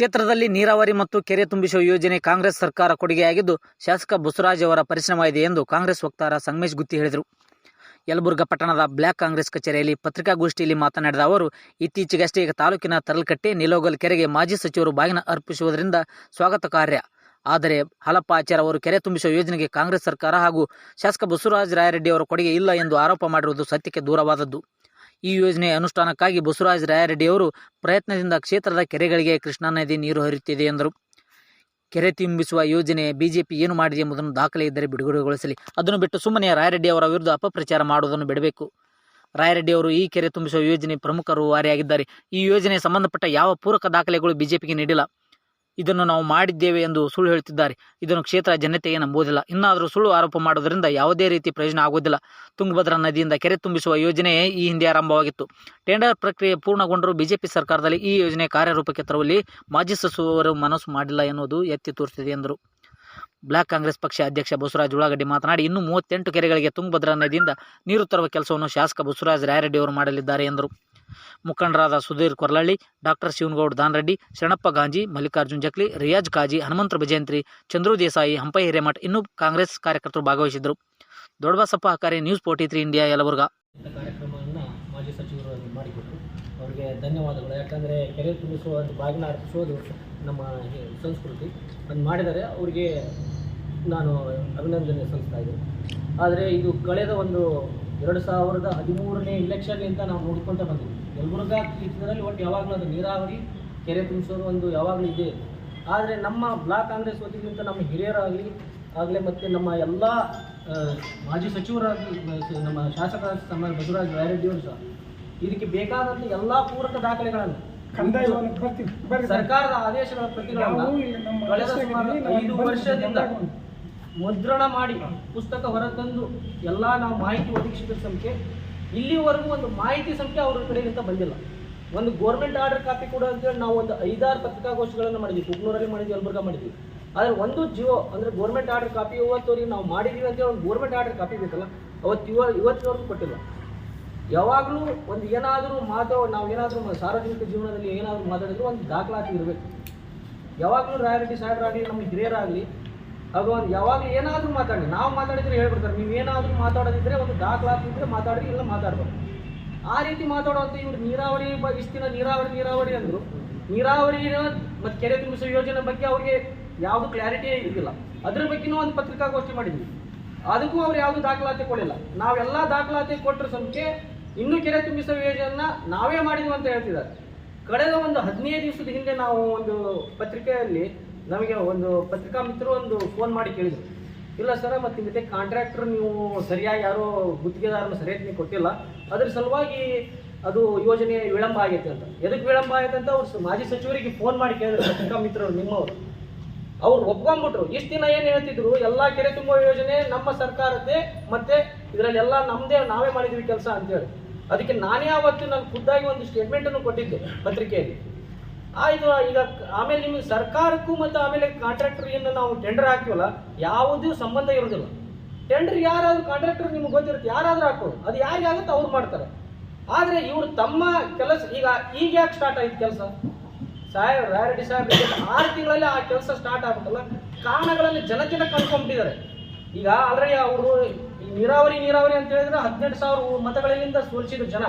ಕ್ಷೇತ್ರದಲ್ಲಿ ನೀರಾವರಿ ಮತ್ತು ಕೆರೆ ತುಂಬಿಸುವ ಯೋಜನೆ ಕಾಂಗ್ರೆಸ್ ಸರ್ಕಾರ ಕೊಡುಗೆಯಾಗಿದ್ದು, ಶಾಸಕ ಬಸವರಾಜ್ ಅವರ ಪರಿಶ್ರಮ ಇದೆ ಎಂದು ಕಾಂಗ್ರೆಸ್ ವಕ್ತಾರ ಸಂಗಮೇಶ್ ಗುತ್ತಿ ಹೇಳಿದರು. ಯಲಬುರ್ಗಾ ಪಟ್ಟಣದ ಬ್ಲಾಕ್ ಕಾಂಗ್ರೆಸ್ ಕಚೇರಿಯಲ್ಲಿ ಪತ್ರಿಕಾಗೋಷ್ಠಿಯಲ್ಲಿ ಮಾತನಾಡಿದ ಅವರು, ಇತ್ತೀಚೆಗಷ್ಟೇ ತಾಲೂಕಿನ ತರಲ್ಕಟ್ಟೆ ನಿಲೋಗಲ್ ಕೆರೆಗೆ ಮಾಜಿ ಸಚಿವರು ಬಾಗಿನ ಅರ್ಪಿಸುವುದರಿಂದ ಸ್ವಾಗತ ಕಾರ್ಯ. ಆದರೆ ಹಲಪ್ಪ ಆಚಾರ್ ಅವರು ಕೆರೆ ತುಂಬಿಸುವ ಯೋಜನೆಗೆ ಕಾಂಗ್ರೆಸ್ ಸರ್ಕಾರ ಹಾಗೂ ಶಾಸಕ ಬಸವರಾಜ ರಾಯರೆಡ್ಡಿ ಅವರ ಕೊಡುಗೆ ಇಲ್ಲ ಎಂದು ಆರೋಪ ಮಾಡಿರುವುದು ಸತ್ಯಕ್ಕೆ ದೂರವಾದದ್ದು. ಈ ಯೋಜನೆ ಅನುಷ್ಠಾನಕ್ಕಾಗಿ ಬಸವರಾಜ ರಾಯರೆಡ್ಡಿ ಅವರು ಪ್ರಯತ್ನದಿಂದ ಕ್ಷೇತ್ರದ ಕೆರೆಗಳಿಗೆ ಕೃಷ್ಣಾ ನದಿ ನೀರು ಹರಿಯುತ್ತಿದೆ ಎಂದರು. ಕೆರೆ ತುಂಬಿಸುವ ಯೋಜನೆ ಬಿಜೆಪಿ ಏನು ಮಾಡಿದೆ ಎಂಬುದನ್ನು ದಾಖಲೆ ಇದ್ದರೆ ಬಿಡುಗಡೆಗೊಳಿಸಲಿ. ಅದನ್ನು ಬಿಟ್ಟು ಸುಮ್ಮನೆ ರಾಯರೆಡ್ಡಿ ಅವರ ವಿರುದ್ಧ ಅಪಪ್ರಚಾರ ಮಾಡುವುದನ್ನು ಬಿಡಬೇಕು. ರಾಯರೆಡ್ಡಿ ಅವರು ಈ ಕೆರೆ ತುಂಬಿಸುವ ಯೋಜನೆ ಪ್ರಮುಖರು ವಾರಿಯಾಗಿದ್ದಾರೆ. ಈ ಯೋಜನೆ ಸಂಬಂಧಪಟ್ಟ ಯಾವ ಪೂರಕ ದಾಖಲೆಗಳು ಬಿಜೆಪಿಗೆ ನೀಡಿಲ್ಲ. ಇದನ್ನು ನಾವು ಮಾಡಿದ್ದೇವೆ ಎಂದು ಸುಳ್ಳು ಹೇಳುತ್ತಿದ್ದಾರೆ. ಇದನ್ನು ಕ್ಷೇತ್ರ ಜನತೆಯೇ ನಂಬುವುದಿಲ್ಲ. ಇನ್ನಾದರೂ ಸುಳ್ಳು ಆರೋಪ ಮಾಡುವುದರಿಂದ ಯಾವುದೇ ರೀತಿ ಪ್ರಯೋಜನ ಆಗುವುದಿಲ್ಲ. ತುಂಗಭದ್ರಾ ನದಿಯಿಂದ ಕೆರೆ ತುಂಬಿಸುವ ಯೋಜನೆ ಈ ಹಿಂದೆ ಆರಂಭವಾಗಿತ್ತು. ಟೆಂಡರ್ ಪ್ರಕ್ರಿಯೆ ಪೂರ್ಣಗೊಂಡರೂ ಬಿಜೆಪಿ ಸರ್ಕಾರದಲ್ಲಿ ಈ ಯೋಜನೆ ಕಾರ್ಯರೂಪಕ್ಕೆ ತರುವಲ್ಲಿ ಮಾಜಿ ಸಚಿವರು ಮನಸ್ಸು ಮಾಡಿಲ್ಲ ಎನ್ನುವುದು ಎತ್ತಿ ತೋರಿಸಿದೆ ಎಂದರು. ಬ್ಲಾಕ್ ಕಾಂಗ್ರೆಸ್ ಪಕ್ಷ ಅಧ್ಯಕ್ಷ ಬಸವರಾಜ್ ಉಳ್ಳಾಗಡ್ಡಿ ಮಾತನಾಡಿ, ಇನ್ನು ಮೂವತ್ತೆಂಟು ಕೆರೆಗಳಿಗೆ ತುಂಗಭದ್ರಾ ನದಿಯಿಂದ ನೀರು ತರುವ ಕೆಲಸವನ್ನು ಶಾಸಕ ಬಸವರಾಜ ರಾಯರೆಡ್ಡಿ ಅವರು ಮಾಡಲಿದ್ದಾರೆ ಎಂದರು. ಮುಖಂಡರಾದ ಸುಧೀರ್ ಕೊರ್ಲಳ್ಳಿ, ಡಾಕ್ಟರ್ ಶಿವನಗೌಡ ದಾನರೆಡ್ಡಿ, ಶರಣಪ್ಪ ಗಾಂಜಿ, ಮಲ್ಲಿಕಾರ್ಜುನ್ ಜಕ್ಲಿ, ರಿಯಾಜ್ ಕಾಜಿ, ಹನುಮಂತ ವಿಜಯಂತ್ರಿ, ಚಂದ್ರು ದೇಸಾಯಿ, ಹಂಪೈ ಹಿರೇಮಠ್ ಇನ್ನೂ ಕಾಂಗ್ರೆಸ್ ಕಾರ್ಯಕರ್ತರು ಭಾಗವಹಿಸಿದ್ದರು. Doddabasappa Hakari news forty three India, Yelburga. ಕಾರ್ಯಕ್ರಮವನ್ನು ಮಾಜಿ ಸಚಿವರು ಮಾಡಿಕೊಟ್ರು. ಅವರಿಗೆ ಧನ್ಯವಾದಗಳು. ಯಾಕಂದರೆ ಕೆರೆ ತುಂಬಿಸುವ ಬಾಗಿನ ಅರ್ಪಿಸೋದು ನಮ್ಮ ಸಂಸ್ಕೃತಿ. ಅದು ಮಾಡಿದರೆ ಅವರಿಗೆ ನಾನು ಅಭಿನಂದನೆ ಸಲ್ಲಿಸ್ತಾ ಇದ್ದೀನಿ. ಆದರೆ ಇದು ಕಳೆದ ಒಂದು ಎರಡು ಸಾವಿರದ ಹದಿಮೂರನೇ ಇಲೆಕ್ಷನ್ನಿಂದ ನಾವು ನೋಡ್ಕೊತ ಬಂದಿದ್ವಿ. ಯಲಬುರ್ಗಾ ಕ್ಷೇತ್ರದಲ್ಲಿ ಒಟ್ಟು ಯಾವಾಗಲೂ ಅದು ನೀರಾವರಿ ಕೆರೆ ತುಂಬಿಸೋದು ಒಂದು ಯಾವಾಗಲೂ ಇದೆ. ಆದರೆ ನಮ್ಮ ಬ್ಲಾಕ್ ಕಾಂಗ್ರೆಸ್ ವತಿಗಿಂತ ನಮ್ಮ ಹಿರಿಯರಾಗಲಿ ಆಗಲೇ ಮತ್ತು ನಮ್ಮ ಎಲ್ಲ ಮಾಜಿ ಸಚಿವರಾಗಿ ನಮ್ಮ ಶಾಸಕ ನಮ್ಮ ಬಸವರಾಜ ರಾಯರೆಡ್ಡಿಯವರು ಸಹ ಇದಕ್ಕೆ ಬೇಕಾದಂಥ ಎಲ್ಲ ಪೂರಕ ದಾಖಲೆಗಳನ್ನು ಸರ್ಕಾರದ ಆದೇಶಗಳ ಪ್ರತಿಗಳನ್ನು ಕಳೆದ ಸುಮಾರು ಐದು ವರ್ಷದಿಂದ ಮುದ್ರಣ ಮಾಡಿ ಪುಸ್ತಕ ಹೊರತಂದು ಎಲ್ಲ ನಾವು ಮಾಹಿತಿ ಒದಗಿಸಿದ ಸಂಖ್ಯೆ, ಇಲ್ಲಿವರೆಗೂ ಒಂದು ಮಾಹಿತಿ ಸಂಖ್ಯೆ ಅವ್ರ ಕಡೆಯಿಂದ ಬಂದಿಲ್ಲ. ಒಂದು ಗೋರ್ಮೆಂಟ್ ಆರ್ಡರ್ ಕಾಪಿ ಕೂಡ ಅಂತೇಳಿ ನಾವು ಒಂದು ಐದಾರು ಪತ್ರಿಕಾಗೋಷ್ಠಿಗಳನ್ನು ಮಾಡಿದ್ವಿ, ಕುಕ್ನೂರಲ್ಲಿ ಮಾಡಿದ್ವಿ, ಯಲಬುರ್ಗ ಮಾಡಿದ್ವಿ. ಆದರೆ ಒಂದು ಜಿಯೋ ಅಂದರೆ ಗೋರ್ಮೆಂಟ್ ಆರ್ಡರ್ ಕಾಪಿ ಇವತ್ತವರೆಗೆ ನಾವು ಮಾಡಿದ್ದೀವಿ ಅಂತೇಳಿ ಒಂದು ಗೋರ್ಮೆಂಟ್ ಆರ್ಡರ್ ಕಾಪಿ ಬೇಕಲ್ಲ, ಅವತ್ತು ಇವ, ಇವತ್ತಿನವರೆಗೂ ಕೊಟ್ಟಿಲ್ಲ. ಯಾವಾಗಲೂ ಒಂದು ಏನಾದರೂ ಮಾತು, ನಾವು ಏನಾದರೂ ಸಾರ್ವಜನಿಕ ಜೀವನದಲ್ಲಿ ಏನಾದರೂ ಮಾತಾಡಿದ್ರು ಒಂದು ದಾಖಲಾತಿ ಇರಬೇಕು. ಯಾವಾಗಲೂ ರಾಯರೆಡ್ಡಿ ಸಾಹೇಬರಾಗಲಿ, ನಮ್ಮ ಹಿರಿಯರಾಗಲಿ ಒಂದು ಯಾವಾಗಲೂ ಏನಾದರೂ ಮಾತಾಡಿ ನಾವು ಮಾತಾಡಿದ್ರೆ ಹೇಳ್ಬಿಡ್ತಾರೆ. ನೀವು ಏನಾದರೂ ಮಾತಾಡೋದಿದ್ರೆ ಒಂದು ದಾಖಲಾತಿ ಇದ್ರೆ ಮಾತಾಡಿ ಇಲ್ಲ ಮಾತಾಡ್ಬೋದು ಆ ರೀತಿ ಮಾತಾಡುವಂತ ಇವ್ರು ನೀರಾವರಿ ಇಷ್ಟಿನ ನೀರಾವರಿ ನೀರಾವರಿ ಅಂದರು. ನೀರಾವರಿ ಮತ್ತು ಕೆರೆ ತುಂಬಿಸುವ ಯೋಜನೆ ಬಗ್ಗೆ ಅವ್ರಿಗೆ ಯಾವುದು ಕ್ಲಾರಿಟಿಯೇ ಇರಲಿಲ್ಲ ಅದ್ರ ಬಗ್ಗೆನೂ ಒಂದು ಪತ್ರಿಕಾಗೋಷ್ಠಿ ಮಾಡಿದ್ವಿ. ಅದಕ್ಕೂ ಅವ್ರು ಯಾವುದು ದಾಖಲಾತಿ ಕೊಡಲಿಲ್ಲ. ನಾವೆಲ್ಲ ದಾಖಲಾತಿ ಕೊಟ್ಟರು ಸಂಖ್ಯೆ ಇನ್ನೂ ಕೆರೆ ತುಂಬಿಸುವ ಯೋಜನೆಯನ್ನ ನಾವೇ ಮಾಡಿದ್ವಿ ಅಂತ ಹೇಳ್ತಿದ್ದಾರೆ. ಕಳೆದ ಒಂದು ಹದಿನೈದು ದಿವಸದ ಹಿಂದೆ ನಾವು ಒಂದು ಪತ್ರಿಕೆಯಲ್ಲಿ ನಮಗೆ ಒಂದು ಪತ್ರಿಕಾ ಮಿತ್ರರು ಒಂದು ಫೋನ್ ಮಾಡಿ ಕೇಳಿದರು. ಇಲ್ಲ ಸರ್, ಮತ್ತು ಹಿಂದೆ ಕಾಂಟ್ರಾಕ್ಟ್ರ್ ನೀವು ಸರಿಯಾಗಿ ಯಾರೋ ಗುತ್ತಿಗೆದಾರನ ಸರಿಯಾಗಿ ನೀವು ಕೊಟ್ಟಿಲ್ಲ. ಅದ್ರ ಸಲುವಾಗಿ ಅದು ಯೋಜನೆ ವಿಳಂಬ ಆಗೈತೆ ಅಂತ. ಎದಕ್ಕೆ ವಿಳಂಬ ಆಗೈತೆ ಅಂತ ಅವ್ರು ಮಾಜಿ ಸಚಿವರಿಗೆ ಫೋನ್ ಮಾಡಿ ಕೇಳಿದ್ರು ಪತ್ರಿಕಾ ಮಿತ್ರರು, ನಿಮ್ಮವರು. ಅವ್ರು ಒಪ್ಕೊಂಡ್ಬಿಟ್ರು. ಇಷ್ಟು ದಿನ ಏನು ಹೇಳ್ತಿದ್ರು? ಎಲ್ಲ ಕೆರೆ ತುಂಬುವ ಯೋಜನೆ ನಮ್ಮ ಸರ್ಕಾರದ್ದೇ, ಮತ್ತೆ ಇದರಲ್ಲೆಲ್ಲ ನಮ್ಮದೇ ನಾವೇ ಮಾಡಿದ್ವಿ ಕೆಲಸ ಅಂತೇಳಿ. ಅದಕ್ಕೆ ನಾನೇ ಆವತ್ತು ನಾನು ಖುದ್ದಾಗಿ ಒಂದು ಸ್ಟೇಟ್ಮೆಂಟನ್ನು ಕೊಟ್ಟಿದ್ದೆ ಪತ್ರಿಕೆಯಲ್ಲಿ. ಆಯಿತು, ಈಗ ಆಮೇಲೆ ನಿಮ್ಗೆ ಸರ್ಕಾರಕ್ಕೂ ಮತ್ತು ಆಮೇಲೆ ಕಾಂಟ್ರಾಕ್ಟರ್ ಏನು ನಾವು ಟೆಂಡರ್ ಹಾಕ್ತೀವಲ್ಲ, ಯಾವುದೂ ಸಂಬಂಧ ಇರೋದಿಲ್ಲ. ಟೆಂಡರ್ ಯಾರಾದರೂ ಕಾಂಟ್ರಾಕ್ಟರ್ ನಿಮ್ಗೆ ಗೊತ್ತಿರುತ್ತೆ, ಯಾರಾದರೂ ಹಾಕೋದು ಅದು ಯಾರಿಗೆ ಆಗುತ್ತೆ ಅವ್ರು ಮಾಡ್ತಾರೆ. ಆದರೆ ಇವರು ತಮ್ಮ ಕೆಲಸ, ಈಗ ಈಗ ಯಾಕೆ ಸ್ಟಾರ್ಟ್ ಆಯ್ತು ಕೆಲಸ? ಸಾಹೇಬ್ ರಾಯರೆಡ್ಡಿ ಸಾಹೇಬ್ ಆರು ತಿಂಗಳಲ್ಲಿ ಆ ಕೆಲಸ ಸ್ಟಾರ್ಟ್ ಆಗುತ್ತಲ್ಲ ಕಾರಣಗಳಲ್ಲಿ ಜನ ಜನ ಈಗ ಆಲ್ರೆಡಿ ಅವರು ನೀರಾವರಿ ನೀರಾವರಿ ಅಂತ ಹೇಳಿದ್ರೆ ಹದಿನೆಂಟು ಸಾವಿರ ಮತಗಳಿಂದ ಸೋಲಿಸಿದ ಜನ.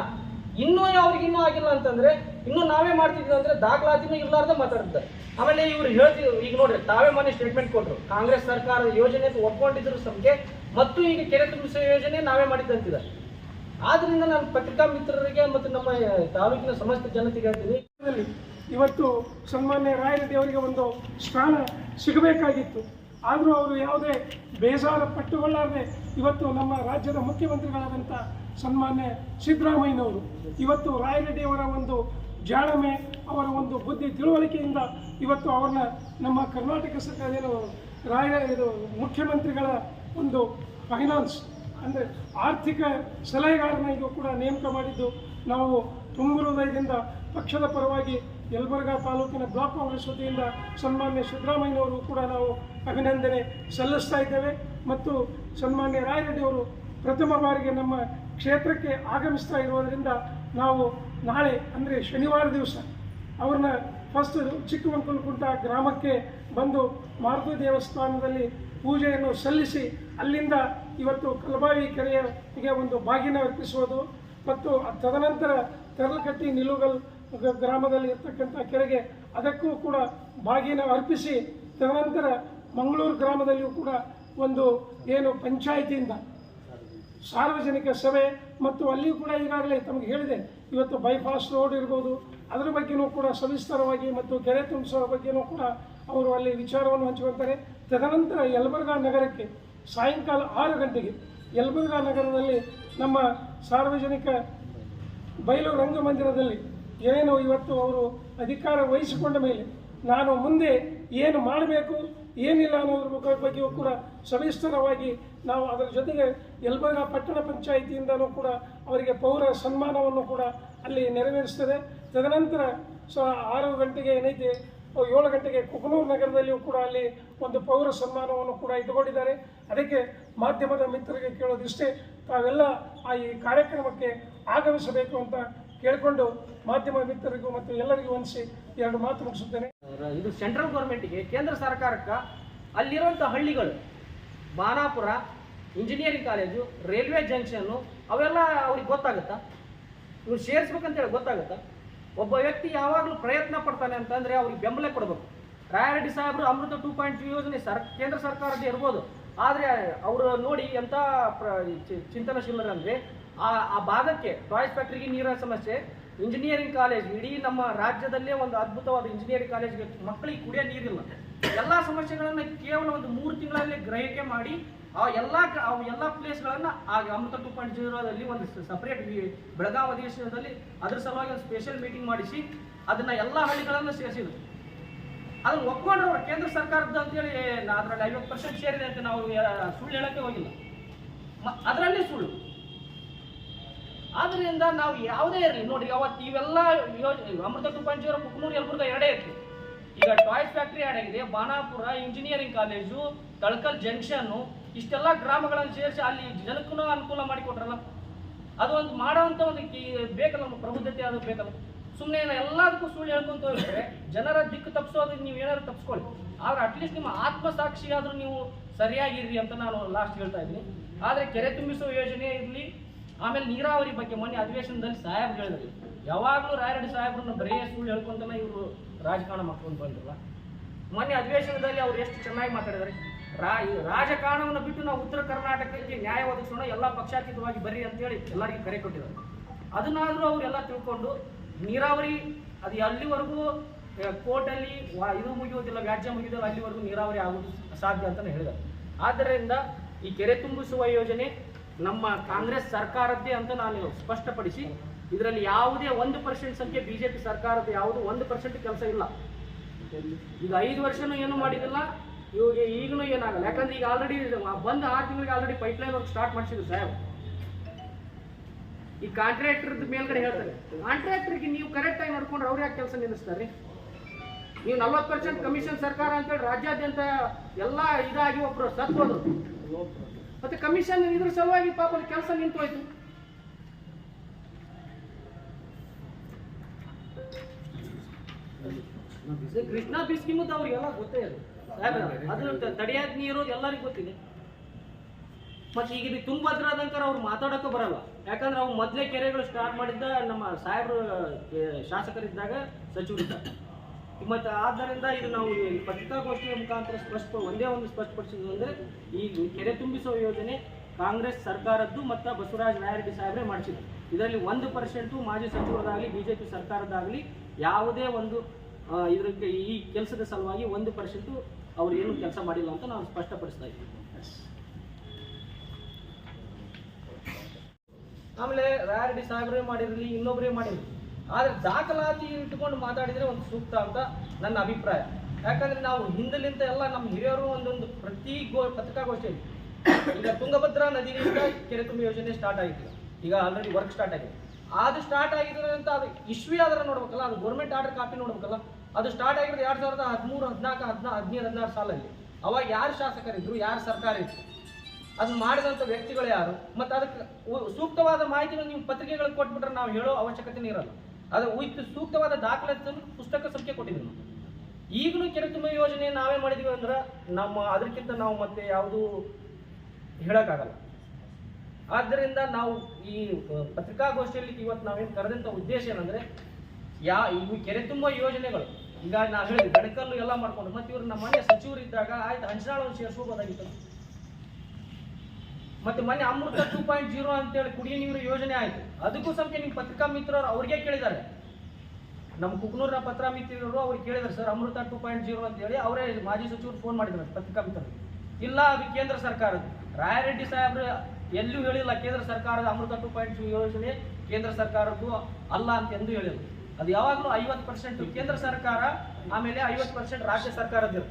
ಇನ್ನೂ ಅವ್ರಿಗೆ ಇನ್ನೂ ಆಗಿಲ್ಲ ಅಂತಂದ್ರೆ, ಇನ್ನೂ ನಾವೇ ಮಾಡ್ತಿದ್ವಿ ಅಂದ್ರೆ ದಾಖಲಾತಿನೂ ಇರ್ಲಾರ್ದೆ ಮಾತಾಡ್ತಾರೆ. ಆಮೇಲೆ ಇವ್ರು ಹೇಳ್ತಿದ್ರು ಈಗ ನೋಡ್ರಿ, ತಾವೇ ಮೊನ್ನೆ ಸ್ಟೇಟ್ಮೆಂಟ್ ಕೊಟ್ಟರು ಕಾಂಗ್ರೆಸ್ ಸರ್ಕಾರದ ಯೋಜನೆ ಒಪ್ಕೊಂಡಿದ್ರ ಸಂಖ್ಯೆ ಮತ್ತು ಈಗ ಕೆರೆ ತುಂಬಿಸುವ ಯೋಜನೆ ನಾವೇ ಮಾಡಿದ್ದಂತಿದ್ದಾರೆ ಆದ್ರಿಂದ ನಾನು ಪತ್ರಿಕಾ ಮಿತ್ರರಿಗೆ ಮತ್ತು ನಮ್ಮ ತಾಲೂಕಿನ ಸಮಸ್ತ ಜನತೆಗೆ ಹೇಳ್ತೀನಿ. ಇವತ್ತು ಸನ್ಮಾನ್ಯ ರಾಯರೆಡ್ಡಿ ಅವರಿಗೆ ಒಂದು ಸ್ಥಾನ ಸಿಗಬೇಕಾಗಿತ್ತು. ಆದರೂ ಅವರು ಯಾವುದೇ ಬೇಜಾರ ಪಟ್ಟುಕೊಳ್ಳಾರದೆ ಇವತ್ತು ನಮ್ಮ ರಾಜ್ಯದ ಮುಖ್ಯಮಂತ್ರಿಗಳಾದಂಥ ಸನ್ಮಾನ್ಯ ಸಿದ್ದರಾಮಯ್ಯನವರು, ಇವತ್ತು ರಾಯರೆಡ್ಡಿಯವರ ಒಂದು ಜಾಳಮೆ ಅವರ ಒಂದು ಬುದ್ಧಿ ತಿಳುವಳಿಕೆಯಿಂದ ಇವತ್ತು ಅವ್ರನ್ನ ನಮ್ಮ ಕರ್ನಾಟಕ ಸರ್ಕಾರ ಏನು ರಾಯ, ಇದು ಮುಖ್ಯಮಂತ್ರಿಗಳ ಒಂದು ಫೈನಾನ್ಸ್ ಅಂದರೆ ಆರ್ಥಿಕ ಸಲಹೆಗಾರನಾಗಿ ಕೂಡ ನೇಮಕ ಮಾಡಿದ್ದು ನಾವು ತುಂಬ ಹೃದಯದಿಂದ ಪಕ್ಷದ ಪರವಾಗಿ ಯಲಬುರ್ಗಾ ತಾಲೂಕಿನ ಬ್ಲಾಕ್ ಕಾಂಗ್ರೆಸ್ ವತಿಯಿಂದ ಸನ್ಮಾನ್ಯ ಸಿದ್ದರಾಮಯ್ಯನವರು ಕೂಡ ನಾವು ಅಭಿನಂದನೆ ಸಲ್ಲಿಸ್ತಾ ಇದ್ದೇವೆ. ಮತ್ತು ಸನ್ಮಾನ್ಯ ರಾಯರೆಡ್ಡಿಯವರು ಪ್ರಥಮ ಬಾರಿಗೆ ನಮ್ಮ ಕ್ಷೇತ್ರಕ್ಕೆ ಆಗಮಿಸ್ತಾ ಇರುವುದರಿಂದ ನಾವು ನಾಳೆ, ಅಂದರೆ ಶನಿವಾರ ದಿವಸ ಅವ್ರನ್ನ ಫಸ್ಟ್ ಚಿಕ್ಕಮಂಕಲಕುಂಟ ಗ್ರಾಮಕ್ಕೆ ಬಂದು ಮಾರುತಿ ದೇವಸ್ಥಾನದಲ್ಲಿ ಪೂಜೆಯನ್ನು ಸಲ್ಲಿಸಿ ಅಲ್ಲಿಂದ ಇವತ್ತು ಕಲಬಾವಿ ಕೆರೆಯ ಒಂದು ಬಾಗಿನ ಅರ್ಪಿಸುವುದು. ಮತ್ತು ತದನಂತರ ತೆರಲಕಟ್ಟಿ ನಿಲುಗಲ್ ಗ್ರಾಮದಲ್ಲಿ ಇರ್ತಕ್ಕಂಥ ಕೆರೆಗೆ ಅದಕ್ಕೂ ಕೂಡ ಬಾಗಿನ ಅರ್ಪಿಸಿ, ತದನಂತರ ಮಂಗಳೂರು ಗ್ರಾಮದಲ್ಲಿಯೂ ಕೂಡ ಒಂದು ಏನು ಪಂಚಾಯಿತಿಯಿಂದ ಸಾರ್ವಜನಿಕ ಸಭೆ ಮತ್ತು ಅಲ್ಲಿಯೂ ಕೂಡ ಈಗಾಗಲೇ ತಮಗೆ ಹೇಳಿದೆ, ಇವತ್ತು ಬೈಪಾಸ್ ರೋಡ್ ಇರ್ಬೋದು, ಅದರ ಬಗ್ಗೆನೂ ಕೂಡ ಸವಿಸ್ತಾರವಾಗಿ ಮತ್ತು ಕೆರೆ ತುಂಬಿಸೋ ಬಗ್ಗೆನೂ ಕೂಡ ಅವರು ಅಲ್ಲಿ ವಿಚಾರವನ್ನು ಹಂಚಿಕೊಳ್ತಾರೆ ತದನಂತರ ಯಲಬುರ್ಗಾ ನಗರಕ್ಕೆ ಸಾಯಂಕಾಲ ಆರು ಗಂಟೆಗೆ ಯಲಬುರ್ಗಾ ನಗರದಲ್ಲಿ ನಮ್ಮ ಸಾರ್ವಜನಿಕ ಬಯಲು ರಂಗಮಂದಿರದಲ್ಲಿ ಏನು ಇವತ್ತು ಅವರು ಅಧಿಕಾರ ವಹಿಸಿಕೊಂಡ ಮೇಲೆ ನಾನು ಮುಂದೆ ಏನು ಮಾಡಬೇಕು, ಏನಿಲ್ಲ ಅನ್ನೋದ್ರ ಬಗ್ಗೆ- ಬಗ್ಗೆಯೂ ಕೂಡ ಸವಿಸ್ತರವಾಗಿ ನಾವು ಅದರ ಜೊತೆಗೆ ಯಲಬಗ ಪಟ್ಟಣ ಪಂಚಾಯಿತಿಯಿಂದನೂ ಕೂಡ ಅವರಿಗೆ ಪೌರ ಸನ್ಮಾನವನ್ನು ಕೂಡ ಅಲ್ಲಿ ನೆರವೇರಿಸ್ತದೆ. ತದನಂತರ ಸೊ ಆರು ಗಂಟೆಗೆ ಏನೈತೆ ಏಳು ಗಂಟೆಗೆ ಕುಕನೂರು ನಗರದಲ್ಲಿಯೂ ಕೂಡ ಅಲ್ಲಿ ಒಂದು ಪೌರ ಸನ್ಮಾನವನ್ನು ಕೂಡ ಇಟ್ಟುಕೊಂಡಿದ್ದಾರೆ. ಅದಕ್ಕೆ ಮಾಧ್ಯಮದ ಮಿತ್ರರಿಗೆ ಕೇಳೋದಿಷ್ಟೇ, ತಾವೆಲ್ಲ ಆ ಈ ಕಾರ್ಯಕ್ರಮಕ್ಕೆ ಆಗಮಿಸಬೇಕು ಅಂತ ಕೇಳಿಕೊಂಡು ಮಾಧ್ಯಮ ಮಿತ್ರರಿಗೂ ಮತ್ತು ಎಲ್ಲರಿಗೂ ವಂದಿಸಿ ಎರಡು ಮಾತು ಮುಗಿಸುತ್ತೇನೆ. ಇದು ಸೆಂಟ್ರಲ್ ಗೌರ್ಮೆಂಟ್ಗೆ ಕೇಂದ್ರ ಸರ್ಕಾರಕ್ಕೆ ಅಲ್ಲಿರುವಂಥ ಹಳ್ಳಿಗಳು, Banapura, engineering college, railway junction ಅವೆಲ್ಲ ಅವ್ರಿಗೆ ಗೊತ್ತಾಗುತ್ತಾ? ಇವ್ರು ಸೇರಿಸ್ಬೇಕಂತೇಳಿ ಗೊತ್ತಾಗುತ್ತಾ? ಒಬ್ಬ ವ್ಯಕ್ತಿ ಯಾವಾಗಲೂ ಪ್ರಯತ್ನ ಪಡ್ತಾನೆ ಅಂತಂದ್ರೆ ಅವ್ರಿಗೆ ಬೆಂಬಲ ಕೊಡಬೇಕು. ರಾಯರೆಡ್ಡಿ ಸಾಹೇಬರು ಅಮೃತ ಟೂ ಪಾಯಿಂಟ್ ಯೋಜನೆ ಸರ್, ಕೇಂದ್ರ ಸರ್ಕಾರದ ಇರ್ಬೋದು. ಆದರೆ ಅವರು ನೋಡಿ ಎಂಥ ಪ್ರ ಚಿಂತನಶೀಲರಂದ್ರೆ ಆ ಆ ಭಾಗಕ್ಕೆ ಟಾಯ್ಸ್ ಫ್ಯಾಕ್ಟ್ರಿಗೆ ನೀರಿನ ಸಮಸ್ಯೆ. ಇಂಜಿನಿಯರಿಂಗ್ ಕಾಲೇಜ್ ಇಡೀ ನಮ್ಮ ರಾಜ್ಯದಲ್ಲೇ ಒಂದು ಅದ್ಭುತವಾದ ಇಂಜಿನಿಯರಿಂಗ್ ಕಾಲೇಜ್ಗೆ ಮಕ್ಕಳಿಗೆ ಕುಡಿಯೋ ನೀರಿಲ್ಲ. ಎಲ್ಲ ಸಮಸ್ಯೆಗಳನ್ನು ಕೇವಲ ಒಂದು ಮೂರು ತಿಂಗಳಲ್ಲಿ ಗ್ರಹಿಕೆ ಮಾಡಿ, ಆ ಎಲ್ಲ ಎಲ್ಲ ಪ್ಲೇಸ್ಗಳನ್ನು ಆ ಅಮೃತ ಟು ಪಾಯಿಂಟ್ ಜೀರೋದಲ್ಲಿ ಒಂದು ಸಪ್ರೇಟ್ ಬೆಳಗಾವಿ ಅಧಿವೇಶನದಲ್ಲಿ ಅದ್ರ ಸಲುವಾಗಿ ಒಂದು ಸ್ಪೆಷಲ್ ಮೀಟಿಂಗ್ ಮಾಡಿಸಿ, ಅದನ್ನ ಎಲ್ಲ ಹಳ್ಳಿಗಳನ್ನು ಸೇರಿಸಿದ್ರು. ಅದನ್ನ ಒಪ್ಕೊಂಡ್ರು ಅವ್ರು. ಕೇಂದ್ರ ಸರ್ಕಾರದ ಅಂತೇಳಿ ಅದರಲ್ಲಿ ಐವತ್ತು ಪರ್ಸೆಂಟ್ ಸೇರಿದೆ ಅಂತ ನಾವು ಸುಳ್ಳು ಹೇಳಕ್ಕೆ ಹೋಗಿಲ್ಲ. ಅದರಲ್ಲಿ ಸುಳ್ಳು. ಆದ್ರಿಂದ ನಾವು ಯಾವುದೇ ಇರಲಿ, ನೋಡಿ ಅವತ್ತು ಇವೆಲ್ಲ ಯೋಜನೆ ಅಮೃತ ಜೀರೋ, ಕುಕ್ನೂರು, ಯಲಬುರ್ಗ ಎರಡೇ ಇತ್ತು ಈಗ ಟಾಯ್ಸ್ ಫ್ಯಾಕ್ಟ್ರಿ ಆಗಿದೆ, Banapura engineering college, Talakal junction, ಇಷ್ಟೆಲ್ಲ ಗ್ರಾಮಗಳನ್ನು ಸೇರಿಸಿ ಅಲ್ಲಿ ಜನಕ್ಕೂ ಅನುಕೂಲ ಮಾಡಿಕೊಟ್ರಲ್ಲ ಅದು ಒಂದು ಮಾಡೋವಂಥ ಒಂದು ಬೇಕಲ್ಲ ನಮ್ಮ ಪ್ರಬುದ್ಧತೆ ಅದು ಬೇಕಲ್ಲ. ಸುಮ್ಮನೆ ಎಲ್ಲದಕ್ಕೂ ಸುಳ್ಳು ಹೇಳ್ಕೊಂತ ಹೋದ್ರೆ ಜನರ ದಿಕ್ಕು ತಪ್ಪಿಸೋದು ನೀವು ಏನಾದ್ರು ತಪ್ಪಿಸ್ಕೊಳ್ಳಿ ಆದ್ರೆ ಅಟ್ಲೀಸ್ಟ್ ನಿಮ್ಮ ಆತ್ಮಸಾಕ್ಷಿ ಆದ್ರೂ ನೀವು ಸರಿಯಾಗಿರ್ರಿ ಅಂತ ನಾನು ಲಾಸ್ಟ್ ಹೇಳ್ತಾ ಇದ್ದೀನಿ. ಆದರೆ ಕೆರೆ ತುಂಬಿಸುವ ಯೋಜನೆ ಇರಲಿ ಆಮೇಲೆ ನೀರಾವರಿ ಬಗ್ಗೆ ಮೊನ್ನೆ ಅಧಿವೇಶನದಲ್ಲಿ ಸಾಹೇಬ್ ಹೇಳಿದ್ರು. ಯಾವಾಗಲೂ ರಾಯರೆಡ್ಡಿ ಸಾಹೇಬ್ರನ್ನ ಬರೇ ಸುಳ್ಳು ಹೇಳ್ಕೊಂತಾನೆ ಇವರು ರಾಜಕಾರಣ ಮಾಡ್ಕೊಂಡು ಬಂದ್ರಲ್ಲ. ಮೊನ್ನೆ ಅಧಿವೇಶನದಲ್ಲಿ ಅವ್ರು ಎಷ್ಟು ಚೆನ್ನಾಗಿ ಮಾತಾಡಿದ್ದಾರೆ ರಾಜಕಾರಣವನ್ನು ಬಿಟ್ಟು ನಾವು ಉತ್ತರ ಕರ್ನಾಟಕಕ್ಕೆ ನ್ಯಾಯ ಒದಗಿಸೋಣ, ಎಲ್ಲ ಪಕ್ಷಾತೀತವಾಗಿ ಬರ್ರಿ ಅಂತೇಳಿ ಎಲ್ಲರಿಗೂ ಕರೆ ಕೊಟ್ಟಿದ್ದಾರೆ. ಅದನ್ನಾದರೂ ಅವರೆಲ್ಲ ತಿಳ್ಕೊಂಡು ನೀರಾವರಿ ಅದು ಅಲ್ಲಿವರೆಗೂ ಕೋರ್ಟಲ್ಲಿ ಇದು ಮುಗಿಯೋದಿಲ್ಲ ವ್ಯಾಜ್ಯ ಮುಗಿಯೋದಿಲ್ಲ ಅಲ್ಲಿವರೆಗೂ ನೀರಾವರಿ ಆಗೋದು ಸಾಧ್ಯ ಅಂತಲೇ ಹೇಳಿದ್ದಾರೆ. ಆದ್ದರಿಂದ ಈ ಕೆರೆ ತುಂಬಿಸುವ ಯೋಜನೆ ನಮ್ಮ ಕಾಂಗ್ರೆಸ್ ಸರ್ಕಾರದ್ದೇ ಅಂತ ನಾನು ಸ್ಪಷ್ಟಪಡಿಸಿ, ಇದರಲ್ಲಿ ಯಾವುದೇ ಒಂದು ಪರ್ಸೆಂಟ್ ಸಂಖ್ಯೆ ಬಿಜೆಪಿ ಸರ್ಕಾರದ ಯಾವುದು ಒಂದು ಪರ್ಸೆಂಟ್ ಕೆಲಸ ಇಲ್ಲ. ಈಗ ಐದು ವರ್ಷನೂ ಏನು ಮಾಡಿದಿಲ್ಲ ಇವಾಗ ಈಗಲೂ ಏನಾಗಲ್ಲ. ಯಾಕಂದ್ರೆ ಈಗ ಆಲ್ರೆಡಿ ಬಂದ ಆರು ತಿಂಗಳಿಗೆ ಆಲ್ರೆಡಿ ಪೈಪ್ಲೈನ್ ವರ್ಕ್ ಸ್ಟಾರ್ಟ್ ಮಾಡಿಸಿದ್ರು ಸಾಹೇಬ್. ಈ ಕಾಂಟ್ರಾಕ್ಟರ್ ಮೇಲ್ಗಡೆ ಹೇಳ್ತಾರೆ ಕಾಂಟ್ರಾಕ್ಟರ್ಗೆ ನೀವು ಕರೆಕ್ಟ್ ಆಗಿ ನೋಡ್ಕೊಂಡ್ರೆ ಅವ್ರು ಯಾಕೆ ಕೆಲಸ ನಿಲ್ಲಿಸ್ತಾರೆ? ನೀವು ನಲ್ವತ್ತು ಪರ್ಸೆಂಟ್ ಕಮಿಷನ್ ಸರ್ಕಾರ ಅಂತೇಳಿ ರಾಜ್ಯಾದ್ಯಂತ ಎಲ್ಲ ಇದಾಗಿ ಒಬ್ರು ಸತ್ತು ಹೋದ್ರು ಮತ್ತೆ ಕಮಿಷನ್ ಇದ್ರ ಸಲುವಾಗಿ ಪಾಪ ಕೆಲಸ ನಿಂತು ಹೋಯ್ತು ಕೃಷ್ಣ ಕೃಷ್ಣಾ ಅವ್ರಿಗೆ ಎಲ್ಲ ಗೊತ್ತೇ ಅದು. ಅದ್ರ ತಡೆಯಾದ ನೀರು ಎಲ್ಲರಿಗೂ ಗೊತ್ತಿದೆ. ಮತ್ತೆ ಈಗ ಇದು ತುಂಗಭದ್ರಾದಂಕರ ಅವ್ರು ಮಾತಾಡೋಕೆ ಬರಲ್ಲ. ಯಾಕಂದ್ರೆ ಅವ್ರು ಮೊದಲೇ ಕೆರೆಗಳು ಸ್ಟಾರ್ಟ್ ಮಾಡಿದ್ದ ನಮ್ಮ ಸಾಹೇಬ್ರು ಶಾಸಕರಿದ್ದಾಗ ಸಚಿವರಿದ್ದಾಗ. ಮತ್ತೆ ಆದ್ದರಿಂದ ಇದು ನಾವು ಪತ್ರಿಕಾಗೋಷ್ಠಿಯ ಮುಖಾಂತರ ಸ್ಪಷ್ಟ ಒಂದೇ ಒಂದು ಸ್ಪಷ್ಟಪಡಿಸಿದ್ದು ಅಂದರೆ ಈ ಕೆರೆ ತುಂಬಿಸುವ ಯೋಜನೆ ಕಾಂಗ್ರೆಸ್ ಸರ್ಕಾರದ್ದು ಮತ್ತು ಬಸವರಾಜ ನಾಯರೆಡ್ಡಿ ಸಾಹೇಬ್ರೆ ಮಾಡಿಸಿದ್ರು ಇದರಲ್ಲಿ ಒಂದು ಪರ್ಸೆಂಟು ಮಾಜಿ ಸಚಿವರದಾಗಲಿ ಬಿ ಜೆ ಪಿ ಸರ್ಕಾರದ್ದಾಗಲಿ ಯಾವುದೇ ಒಂದು ಇದಕ್ಕೆ ಈ ಕೆಲಸದ ಸಲುವಾಗಿ ಒಂದು ಪರ್ಸೆಂಟು ಅವ್ರು ಏನು ಕೆಲಸ ಮಾಡಿಲ್ಲ ಅಂತ ನಾವು ಸ್ಪಷ್ಟಪಡಿಸ್ತಾ ಇದ್ದೀವಿ. ಆಮೇಲೆ ರಾಯರೆಡ್ಡಿ ಸಾಹೇಬ್ರೆ ಮಾಡಿರಲಿ ಇನ್ನೊಬ್ಬರೇ ಮಾಡಿರಲಿ. ಆದ್ರೆ ದಾಖಲಾತಿ ಇಟ್ಕೊಂಡು ಮಾತಾಡಿದ್ರೆ ಒಂದು ಸೂಕ್ತ ಅಂತ ನನ್ನ ಅಭಿಪ್ರಾಯ. ಯಾಕಂದ್ರೆ ನಾವು ಹಿಂದಲಿಂದ ಎಲ್ಲ ನಮ್ಮ ಹಿರಿಯರು ಒಂದೊಂದು ಪ್ರತಿ ಗೋ ಪತ್ರಿಕಾಗೋಷ್ಠಿಯಲ್ಲಿ ಈಗ ತುಂಗಭದ್ರಾ ನದಿಯಿಂದ ಕೆರೆ ತುಂಬ ಯೋಜನೆ ಸ್ಟಾರ್ಟ್ ಆಗಿತ್ತು. ಈಗ ಆಲ್ರೆಡಿ ವರ್ಕ್ ಸ್ಟಾರ್ಟ್ ಆಗಿದೆ. ಅದು ಸ್ಟಾರ್ಟ್ ಆಗಿದೆ ಅಂತ ಅದು ಇಶ್ವಿ ಆದ್ರೆ ನೋಡ್ಬೇಕಲ್ಲ? ಅದು ಗೌರ್ಮೆಂಟ್ ಆರ್ಡರ್ ಕಾಪಿ ನೋಡ್ಬೇಕಲ್ಲ? ಅದು ಸ್ಟಾರ್ಟ್ ಆಗಿರೋದು ಎರಡು ಸಾವಿರದ ಹದಿಮೂರು, ಹದಿನಾಲ್ಕು, ಹದಿನಾ, ಹದಿನೈದು, ಹದಿನಾರು ಸಾಲಲ್ಲಿ. ಅವಾಗ ಯಾರು ಶಾಸಕರಿದ್ರು? ಯಾರು ಸರ್ಕಾರ ಇತ್ತು ಅದನ್ನ ಮಾಡಿದಂಥ ವ್ಯಕ್ತಿಗಳು ಯಾರು? ಮತ್ತು ಅದಕ್ಕೆ ಸೂಕ್ತವಾದ ಮಾಹಿತಿನ ನೀವು ಪತ್ರಿಕೆಗಳಿಗೆ ಕೊಟ್ಬಿಟ್ರೆ ನಾವು ಹೇಳೋ ಅವಶ್ಯಕತೆನೇ ಇರಲ್ಲ. ಅದು ವಿತ್ ಸೂಕ್ತವಾದ ದಾಖಲಾತಿ ಪುಸ್ತಕ ಸಂಖ್ಯೆ ಕೊಟ್ಟಿದ್ದೀವಿ ನಾವು ಈಗಲೂ ಕೆರೆತುಂಬ ಯೋಜನೆ ನಾವೇ ಮಾಡಿದೀವಿ ಅಂದ್ರೆ ನಮ್ಮ, ಅದಕ್ಕಿಂತ ನಾವು ಮತ್ತೆ ಯಾವುದು ಹೇಳೋಕ್ಕಾಗಲ್ಲ. ಆದ್ದರಿಂದ ನಾವು ಈ ಪತ್ರಿಕಾಗೋಷ್ಠಿಯಲ್ಲಿ ಇವತ್ತು ನಾವೇನು ಕರೆದಂಥ ಉದ್ದೇಶ ಏನಂದ್ರೆ, ಯಾ ಇವು ಕೆರೆ ತುಂಬ ಯೋಜನೆಗಳು, ಈಗ ನಾವು ಹೇಳಿದ್ವಿ ಗಣಕಲ್ಲು ಎಲ್ಲ ಮಾಡ್ಕೊಂಡು ಮತ್ತೆ ಇವರು ನಮ್ಮ ಮನೆ ಸಚಿವರು ಇದ್ದಾಗ ಆಯ್ತು, ಹಂಚನಾಳು ಸೇರಿಸ್ಕೋಬೋದಾಗಿತ್ತು ಮತ್ತೆ ಮೊನ್ನೆ ಅಮೃತ ಟೂ ಪಾಯಿಂಟ್ ಜೀರೋ ಅಂತೇಳಿ ಕುಡಿಯ ನೀರು ಯೋಜನೆ ಆಯ್ತು. ಅದಕ್ಕೂ ಸಂಖ್ಯೆ ನಿಮ್ಮ ಪತ್ರಿಕಾ ಮಿತ್ರರು ಅವ್ರಿಗೆ ಕೇಳಿದ್ದಾರೆ. ನಮ್ಮ ಕುಕ್ನೂರಿನ ಪತ್ರ ಮಿತ್ರರು ಅವ್ರಿಗೆ ಕೇಳಿದ್ರು sir, Amrut two point zero ಅಂತೇಳಿ ಅವರೇ ಮಾಜಿ ಸಚಿವರು ಫೋನ್ ಮಾಡಿದ್ರು ಪತ್ರಿಕಾ ಮಿತ್ರರು ಇಲ್ಲ, ಅದು ಕೇಂದ್ರ ಸರ್ಕಾರದ ರಾಯರೆಡ್ಡಿ ಸಾಹೇಬ್ರು ಎಲ್ಲೂ ಹೇಳಿಲ್ಲ, ಕೇಂದ್ರ ಸರ್ಕಾರದ ಅಮೃತ ಟೂ ಪಾಯಿಂಟ್ ಯೋಜನೆ ಕೇಂದ್ರ ಸರ್ಕಾರದ್ದು ಅಲ್ಲ ಅಂತ ಎಂದು ಹೇಳಿಲ್ಲ. ಅದು ಯಾವಾಗಲೂ ಐವತ್ತು ಪರ್ಸೆಂಟ್ ಕೇಂದ್ರ ಸರ್ಕಾರ, ಆಮೇಲೆ ಐವತ್ತು ಪರ್ಸೆಂಟ್ ರಾಜ್ಯ ಸರ್ಕಾರದ್ದು